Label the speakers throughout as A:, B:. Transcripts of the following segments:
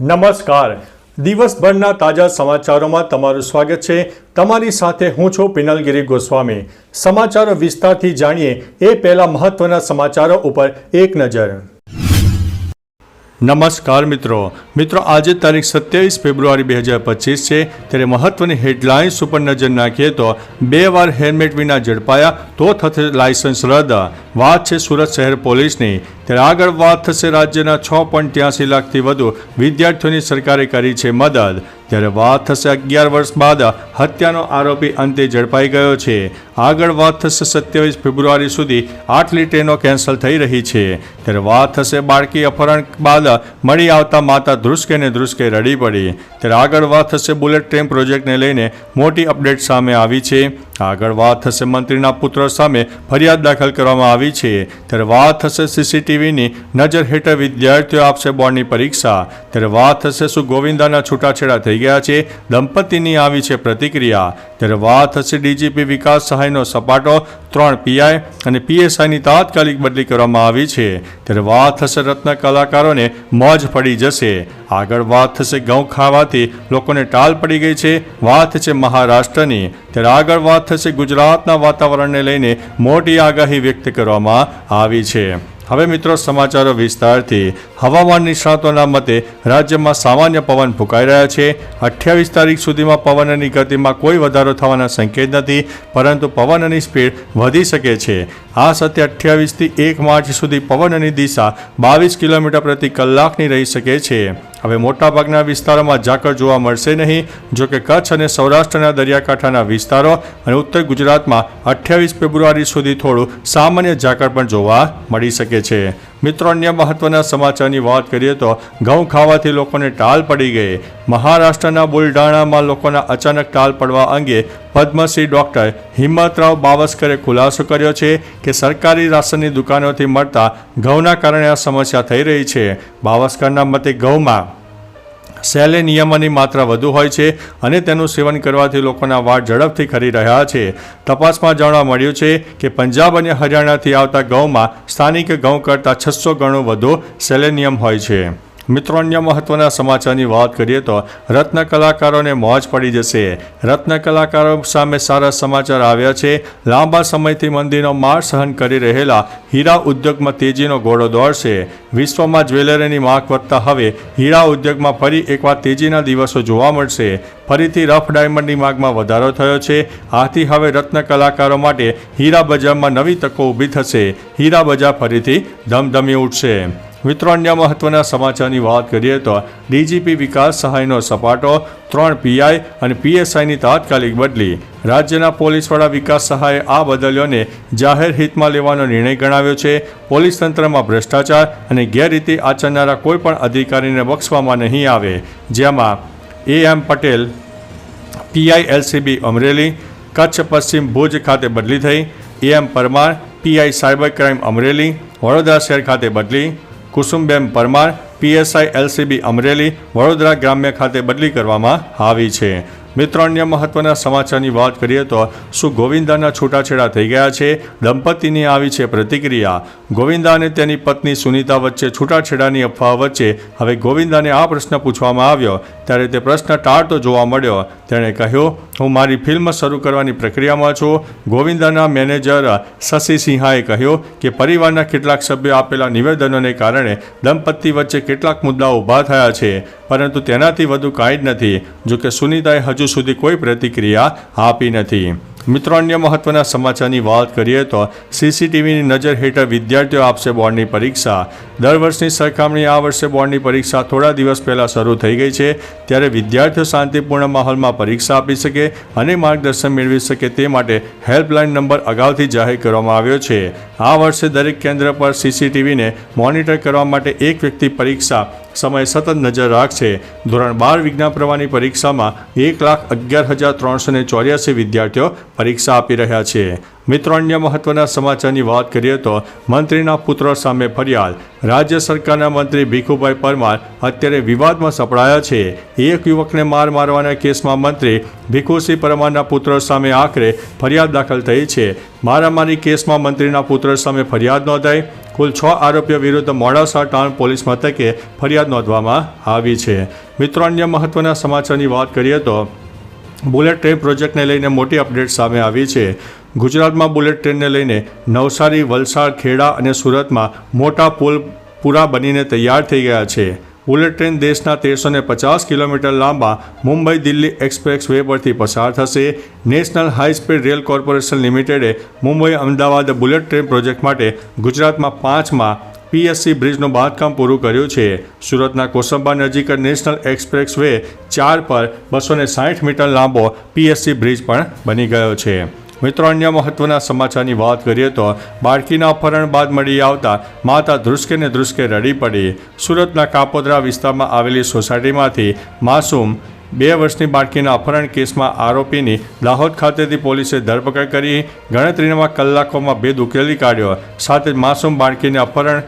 A: નમસ્કાર. દિવસભરના તાજા સમાચારોમાં તમારું સ્વાગત છે. તમારી સાથે હું છું પિનલગીરી ગોસ્વામી. સમાચારો વિસ્તારથી જાણીએ એ પહેલા મહત્વના સમાચારો ઉપર એક નજર. નમસ્કાર મિત્રો. મિત્રો, આજે તારીખ સત્યાવીસ ફેબ્રુઆરી બે હજાર પચીસ છે. ત્યારે મહત્વની હેડલાઇન્સ ઉપર નજર નાખીએ તો બે વાર હેલ્મેટ વિના ઝડપાયા તો થશે લાયસન્સ રદ. વાત છે સુરત શહેર પોલીસની ત્યારે આગળ વાત થશે રાજ્યના છ પોઈન્ટ ત્યાસી લાખથી વધુ વિદ્યાર્થીઓની સરકારે કરી છે મદદ. ત્યારે વાત થશે અગિયાર વર્ષ બાદ હત્યાનો આરોપી અંતે ઝડપાઈ ગયો છે. આગળ વાત થશે સત્યાવીસ ફેબ્રુઆરી સુધી આટલી ટ્રેનો કેન્સલ થઈ રહી છે. ત્યારે વાત થશે બાળકી અપહરણ બાદ મળી આવતા માતા ધ્રુસકે ને ધ્રુસકે રડી પડી. ત્યારે આગળ વાત થશે બુલેટ ટ્રેન પ્રોજેક્ટને લઈને મોટી અપડેટ સામે આવી છે. આગળ વાત થશે મંત્રીના પુત્ર સામે ફરિયાદ દાખલ કરવામાં આવી છે. ત્યારે વાત થશે સીસીટીવીની નજર હેઠળ વિદ્યાર્થીઓ આપશે બોર્ડની પરીક્ષા. ત્યારે વાત થશે શું ગોવિંદાના છૂટાછેડા થઈ ગયા છે, દંપતીની આવી છે પ્રતિક્રિયા. ત્યારે વાત થશે ડીજીપી વિકાસ સહાયનો સપાટો, ત્રણ પીઆઈ અને પીએસઆઈની તાત્કાલિક બદલી કરવામાં આવી છે. ત્યારે વાત થશે રત્ન કલાકારોને મોજ પડી જશે. આગળ વાત થશે ઘઉં ખાવાથી. લોકોને ટાલ પડી ગઈ છે. વાત છે મહારાષ્ટ્રની. ત્યારે આગળ વાત થશે ગુજરાતના વાતાવરણને લઈને. મોટી આગાહી વ્યક્ત કરવામાં આવી છે. હવે મિત્રો સમાચારો વિસ્તારથી. હવામાન નિષ્ણાતોના મતે રાજ્યમાં સામાન્ય પવન ફૂંકાઈ રહ્યા છે. અઠ્યાવીસ તારીખ સુધીમાં પવનની ગતિમાં કોઈ વધારો થવાના સંકેત નથી. પરંતુ પવનની સ્પીડ વધી શકે છે. આ સાથે અઠ્યાવીસથી એક માર્ચ સુધી પવનની દિશા બાવીસ કિલોમીટર પ્રતિ કલાકની રહી શકે છે. હવે મોટાભાગના વિસ્તારોમાં ઝાકળ જોવા મળશે નહીં, જોકે કચ્છ અને સૌરાષ્ટ્રના દરિયાકાંઠાના વિસ્તારો અને ઉત્તર ગુજરાતમાં અઠ્યાવીસ ફેબ્રુઆરી સુધી થોડું સામાન્ય ઝાકળ પણ જોવા મળી શકે છે. મિત્રો, અન્ય મહત્વના સમાચારની વાત કરીએ તો ઘઉં ખાવાથી લોકોને ટાલ પડી ગઈ. મહારાષ્ટ્રના બુલઢાણામાં લોકોના અચાનક ટાલ પડવા અંગે પદ્મશ્રી ડૉક્ટર હિંમતરાવ બાવસ્કરે ખુલાસો કર્યો છે કે સરકારી રાશનની દુકાનોથી મળતા ઘઉંના કારણે આ સમસ્યા થઈ રહી છે. બાવસ્કરના મતે ઘઉંમાં સેલેનિયમની માત્રા વધુ હોય છે અને તેનું સેવન કરવાથી લોકોના વાળ ઝડપથી ખરી રહ્યા છે. તપાસમાં જાણવા મળ્યું છે કે પંજાબ અને હરિયાણાથી આવતા ઘઉંમાં સ્થાનિક ઘઉં કરતાં છસો ગણું વધુ સેલેનિયમ હોય છે. મિત્રો, અન્ય મહત્વના સમાચારની વાત કરીએ તો રત્ન કલાકારોને મોજ પડી જશે. રત્ન કલાકારો સામે સારા સમાચાર આવ્યા છે. લાંબા સમયથી મંદીનો માર સહન કરી રહેલા હીરા ઉદ્યોગમાં તેજીનો ઘોડો દોડશે. વિશ્વમાં જ્વેલરીની માંગ વધતા હવે હીરા ઉદ્યોગમાં ફરી એકવાર તેજીના દિવસો જોવા મળશે. ફરીથી રફ ડાયમંડની માંગમાં વધારો થયો છે. આથી હવે રત્ન કલાકારો માટે હીરા બજારમાં નવી તકો ઊભી થશે. હીરા બજાર ફરીથી ધમધમી ઉઠશે. મિત્રો, અન્ય મહત્વના સમાચારની વાત કરીએ તો ડીજીપી વિકાસ સહાયનો સપાટો, ત્રણ પીઆઈ અને પીએસઆઈની તાત્કાલિક બદલી. રાજ્યના પોલીસ વડા વિકાસ સહાયે આ બદલ્યોને જાહેર હિતમાં લેવાનો નિર્ણય ગણાવ્યો છે. પોલીસ તંત્રમાં ભ્રષ્ટાચાર અને ગેરરીતિ આચરનારા કોઈપણ અધિકારીને બક્ષવામાં નહીં આવે. જેમાં A M Patel, PI LCB Amreli, Kutch પશ્ચિમ ભુજ ખાતે બદલી થઈ A M Parmar, PI cyber crime Amreli, Vadodara શહેર ખાતે બદલી કુસુમબેન પરમાર, પીએસઆઈ એલસીબી અમરેલી, વડોદરા ગ્રામ્ય ખાતે બદલી કરવામાં આવી છે. મિત્રો, અન્ય મહત્વના સમાચારની વાત કરીએ તો શું ગોવિંદાના છૂટાછેડા થઈ ગયા છે? દંપતીની આવી છે પ્રતિક્રિયા. ગોવિંદા અને તેની પત્ની સુનીતા વચ્ચે છૂટાછેડાની અફવા વચ્ચે હવે ગોવિંદાને આ પ્રશ્ન પૂછવામાં આવ્યો ત્યારે તે પ્રશ્ન ટાળતો જોવા મળ્યો. તેણે કહ્યું, હું મારી ફિલ્મ શરૂ કરવાની પ્રક્રિયામાં છું. ગોવિંદાના મેનેજર શશી સિંહાએ કહ્યું કે પરિવારના કેટલાક સભ્યો આપેલા નિવેદનોને કારણે દંપતી વચ્ચે કેટલાક મુદ્દાઓ ઊભા થયા છે, પરંતુ તેનાથી વધુ કાંઈ જ નથી, જોકે સુનીતાએ હજુ સુધી કોઈ પ્રતિક્રિયા આપી નથી. મિત્રો, અન્ય મહત્વના સમાચારની વાત કરીએ તો સીસીટીવીની નજર હેઠળ વિદ્યાર્થીઓ આપશે બોર્ડની પરીક્ષા. દર વર્ષની સરખામણી આ વર્ષે બોર્ડની પરીક્ષા થોડા દિવસ પહેલાં શરૂ થઈ ગઈ છે. ત્યારે વિદ્યાર્થીઓ શાંતિપૂર્ણ માહોલમાં પરીક્ષા આપી શકે અને માર્ગદર્શન મેળવી શકે તે માટે હેલ્પલાઇન નંબર અગાઉથી જાહેર કરવામાં આવ્યો છે. આ વર્ષે દરેક કેન્દ્ર પર સીસીટીવીને મોનિટર કરવા માટે એક વ્યક્તિ પરીક્ષા સમય સતત નજર રાખશે. ધોરણ બાર વિજ્ઞાન પ્રવાહની પરીક્ષામાં એક લાખ અગિયાર હજાર ત્રણસો ચોર્યાસી વિદ્યાર્થીઓ પરીક્ષા આપી રહ્યા છે. મિત્રો, અન્ય મહત્વના સમાચારની વાત કરીએ તો મંત્રીના પુત્ર સામે ફરિયાદ. રાજ્ય સરકારના મંત્રી ભીખુભાઈ પરમાર અત્યારે વિવાદમાં સપડાયા છે. એક યુવકને માર મારવાના કેસમાં મંત્રી ભીખુસિંહ પરમારના પુત્ર સામે આખરે ફરિયાદ દાખલ થઈ છે. મારામારી કેસમાં મંત્રીના પુત્ર સામે ફરિયાદ નોંધાઈ. કુલ છ આરોપીઓ વિરુદ્ધ મોડાસા ટાઉન પોલીસ મથકે ફરિયાદ નોંધવામાં આવી છે. મિત્રો, અન્ય મહત્વના સમાચારની વાત કરીએ તો બુલેટ ટ્રેન પ્રોજેક્ટને લઈને મોટી અપડેટ સામે આવી છે. ગુજરાતમાં બુલેટ ટ્રેનને લઈને નવસારી, વલસાડ, ખેડા અને સુરતમાં મોટા પુલ પૂરા બનીને તૈયાર થઈ ગયા છે. બુલેટ ટ્રેન દેશના તેરસો ને પચાસ કિલોમીટર લાંબા મુંબઈ દિલ્હી એક્સપ્રેસ વે પરથી પસાર થશે. National high speed rail corporation લિમિટેડે Mumbai Ahmedabad bullet train project માટે ગુજરાતમાં પાંચમાં પીએસસી બ્રિજનું બાંધકામ પૂરું કર્યું છે. સુરતના કોસંબા નજીક નેશનલ એક્સપ્રેસ વે ચાર પર બસો સાઠ મીટર લાંબો પીએસસી બ્રિજ પણ બની ગયો છે. મિત્રો, અન્ય મહત્વના સમાચારની વાત કરીએ તો બાળકીના અપહરણ બાદ મળી આવતા માતા ધ્રુસકે ને ધ્રુસકે રડી પડી. સુરતના કાપોદરા વિસ્તારમાં આવેલી સોસાયટીમાંથી માસૂમ બે વર્ષની બાળકીના અપહરણ કેસમાં આરોપીની દાહોદ ખાતેથી પોલીસે ધરપકડ કરી ગણતરીમાં કલાકોમાં ભેદ ઉકેલી કાઢ્યો. સાથે જ માસૂમ બાળકીને અપહરણ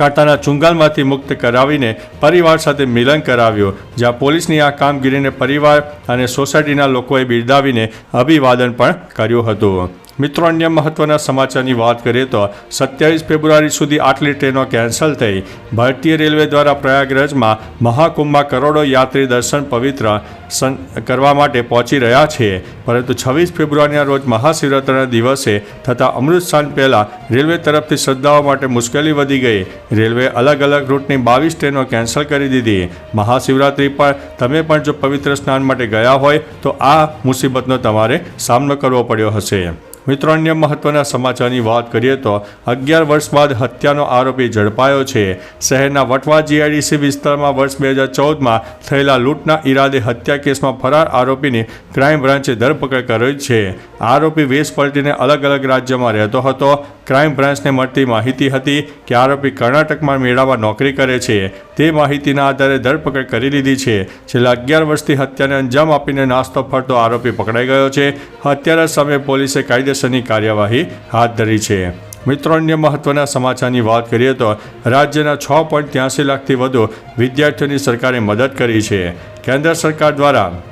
A: કાંટાના ચુંગાલમાંથી મુક્ત કરાવીને પરિવાર સાથે મિલન કરાવ્યું, જ્યાં પોલીસની આ કામગીરીને પરિવાર અને સોસાયટીના લોકોએ બિરદાવીને અભિવાદન પણ કર્યું હતું. મિત્રો, અન્ય મહત્વના સમાચારની વાત કરીએ તો સત્યાવીસ ફેબ્રુઆરી સુધી આટલી ટ્રેનો કેન્સલ થઈ. ભારતીય રેલવે દ્વારા પ્રયાગરાજમાં મહાકુંભમાં કરોડો યાત્રી દર્શન પવિત્ર કરવા માટે પહોંચી રહ્યા છે. પરંતુ છવ્વીસ ફેબ્રુઆરીના રોજ મહાશિવરાત્રિના દિવસે થતા અમૃત સ્થાન પહેલાં રેલવે તરફથી શ્રદ્ધાઓ માટે મુશ્કેલી વધી ગઈ. રેલવે અલગ અલગ રૂટની બાવીસ ટ્રેનો કેન્સલ કરી દીધી. મહાશિવરાત્રિ પર તમે પણ જો પવિત્ર સ્નાન માટે ગયા હોય તો આ મુસીબતનો તમારે સામનો કરવો પડ્યો હશે. મિત્રો, અન્ય મહત્વના સમાચારની વાત કરીએ તો અગિયાર વર્ષ બાદ હત્યાનો આરોપી ઝડપાયો છે. શહેરના વટવા જીઆઈડીસી વિસ્તારમાં વર્ષ બે હજાર ચૌદમાં થયેલા લૂંટના ઈરાદે હત્યા કેસમાં ફરાર આરોપીની ક્રાઇમ બ્રાન્ચે ધરપકડ કરી છે. આરોપી વેશ પલટીને અલગ અલગ રાજ્યમાં રહેતો હતો. ક્રાઇમ બ્રાન્ચને મળતી માહિતી હતી કે આરોપી કર્ણાટકમાં મેળામાં નોકરી કરે છે. તે માહિતીના આધારે ધરપકડ કરી લીધી છે. છેલ્લા અગિયાર વર્ષથી હત્યાને અંજામ આપીને નાસ્તો ફરતો આરોપી પકડાઈ ગયો છે. હત્યારા સમયે પોલીસે કાયદેસરની કાર્યવાહી હાથ ધરી છે. મિત્રો, અન્ય મહત્વના સમાચારની વાત કરીએ તો રાજ્યના છ પોઈન્ટ ત્યાંસી લાખથી વધુ વિદ્યાર્થીઓની સરકારે મદદ કરી છે. કેન્દ્ર સરકાર દ્વારા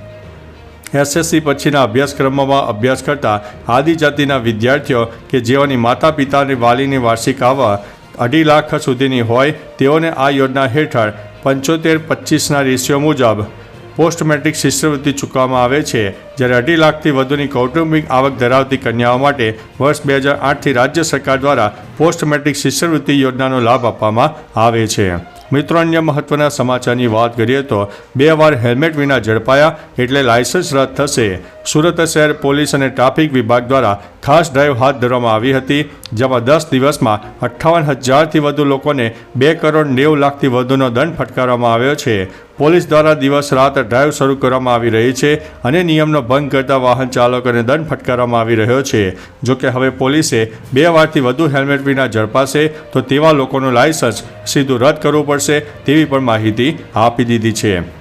A: એસએસસી પછીના અભ્યાસક્રમોમાં અભ્યાસ કરતા આદિજાતિના વિદ્યાર્થીઓ કે જેઓની માતા પિતાની વાલીની વાર્ષિક આવક અઢી લાખ સુધીની હોય તેઓને આ યોજના હેઠળ પંચોતેર પચીસના રેશિયો મુજબ પોસ્ટ મેટ્રિક શિષ્યવૃત્તિ ચૂકવવામાં આવે છે, જ્યારે અઢી લાખથી વધુની કૌટુંબિક આવક ધરાવતી કન્યાઓ માટે વર્ષ બે હજાર આઠથી રાજ્ય સરકાર દ્વારા પોસ્ટ મેટ્રિક શિષ્યવૃત્તિ યોજનાનો લાભ આપવામાં આવે છે. મિત્રો, અન્ય મહત્વના સમાચારની વાત કરીએ તો બે વાર હેલ્મેટ વિના ઝડપાયા એટલે લાયસન્સ રદ થશે. સુરત શહેર પોલીસ અને ટ્રાફિક વિભાગ દ્વારા ખાસ ડ્રાઈવ હાથ ધરવામાં આવી હતી, જેમાં દસ દિવસમાં અઠ્ઠાવન હજારથી વધુ લોકોને બે કરોડ નેવું લાખથી વધુનો દંડ ફટકારવામાં આવ્યો છે. પોલીસ દ્વારા દિવસ રાત ડ્રાઈવ શરૂ કરવામાં આવી રહી છે અને નિયમનો ભંગ કરતા વાહન ચાલકોને દંડ ફટકારવામાં આવી રહ્યો છે. જો કે હવે પોલીસે બે વારથી વધુ હેલ્મેટ વિના ઝડપાશે તો તેવા લોકોનું લાયસન્સ સીધું રદ કરવું પડશે તેવી પણ માહિતી આપી દીધી છે.